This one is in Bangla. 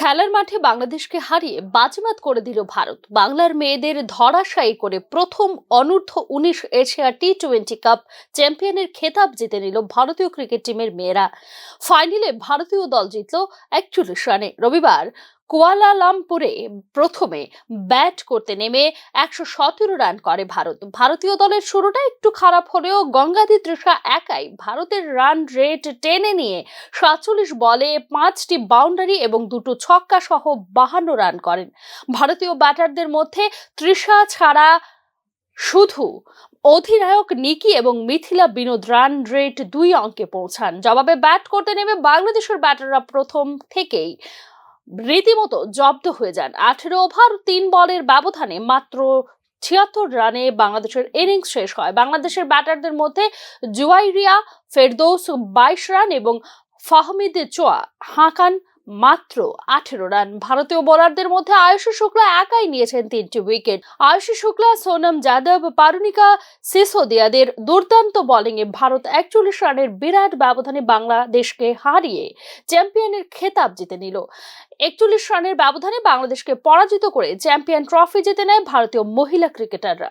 খেলার মাঠে বাংলাদেশকে হারিয়ে বাজিমাত করে দিল ভারত। বাংলার মেয়েদের ধরাশায়ী করে প্রথম অনূর্ধ্ব উনিশ এশিয়া টি টোয়েন্টি কাপ চ্যাম্পিয়নের খেতাব জিতে নিল ভারতীয় ক্রিকেট টিমের মেয়েরা। ফাইনালে ভারতীয় দল জিতল একচল্লিশ রানে। রবিবার কুয়ালালামপুরে প্রথমে ব্যাট করতে নেমে একশো সতেরো রান করে ভারত। ভারতীয় দলের শুরুটা একটু খারাপ হলেও গঙ্গাধী তৃষা একাই ভারতের রান রেট টেনে নিয়ে সাতচল্লিশ বলে পাঁচটি বাউন্ডারি এবং দুটো ছক্কা সহ বাহান্ন রান করেন। ভারতীয় ব্যাটারদের মধ্যে তৃষা ছাড়া শুধু অধিনায়ক নিকি এবং মিথিলা বিনোদ রান রেট দুই অঙ্কে পৌঁছান। জবাবে ব্যাট করতে নেমে বাংলাদেশের ব্যাটাররা প্রথম থেকেই রীতিমতো জব্দ হয়ে যান। আঠেরো ওভার, তিন বলের ব্যবধানে মাত্র ছিয়াত্তর রানে বাংলাদেশের ইনিংস শেষ হয়। বাংলাদেশের ব্যাটারদের মধ্যে জুয়াইরিয়া, ফেরদৌস বাইশ রান এবং ফাহমিদ চোয়া হাঁকান মাত্র আঠেরো রান। ভারতীয় বোলারদের মধ্যে আয়ুষী শুক্লা একাই নিয়েছেন তিনটি উইকেট আয়ুষী শুক্লা, সোনম যাদব, পারুনিকা সিসোদিয়াদের দুর্দান্ত বোলিংয়ে ভারত একচল্লিশ রানের বিরাট ব্যবধানে বাংলাদেশকে হারিয়ে চ্যাম্পিয়নের খেতাব জিতে নিল। একচল্লিশ রানের ব্যবধানে বাংলাদেশকে পরাজিত করে চ্যাম্পিয়ন ট্রফি জিতে নেয় ভারতীয় মহিলা ক্রিকেটাররা